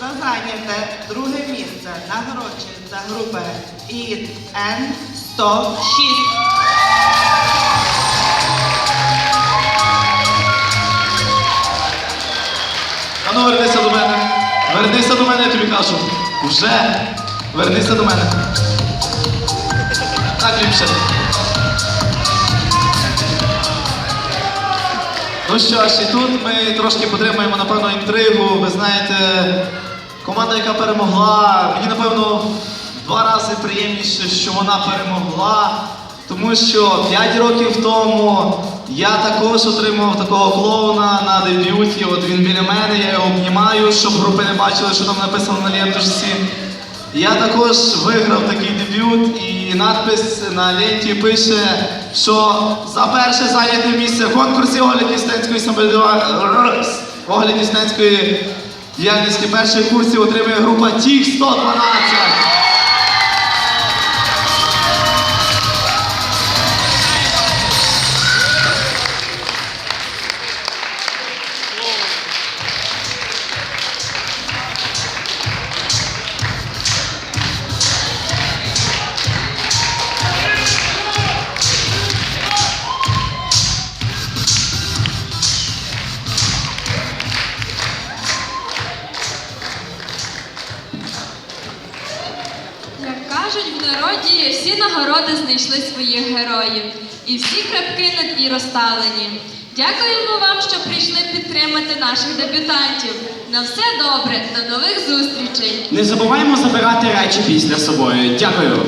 зайняте друге місце нагороджується група ІН 106. А ну вернися до мене. Вернися до мене, я тобі кажу. Вже. Вернися до мене. Так, ліпше. Ну що ж, і тут ми трошки потримаємо, напевно, інтригу. Ви знаєте, команда, яка перемогла, мені, напевно, два рази приємніше, що вона перемогла. Тому що 5 років тому я також отримав такого клоуна на дебюті. От він біля мене, я його обнімаю, щоб групи не бачили, що там написано на ленточці. Я також виграв такий дебют, і надпис на ленті пише, що за перше зайняте місце в конкурсі огляд Дісненської самоврядування- діяльності перших курсів отримує група Тіх 112. Кажуть в народі, всі нагороди знайшли своїх героїв, і всі крапки над і розставлені. Дякуємо вам, що прийшли підтримати наших дебютантів. На все добре, до нових зустрічей! Не забуваємо забирати речі після собою. Дякую.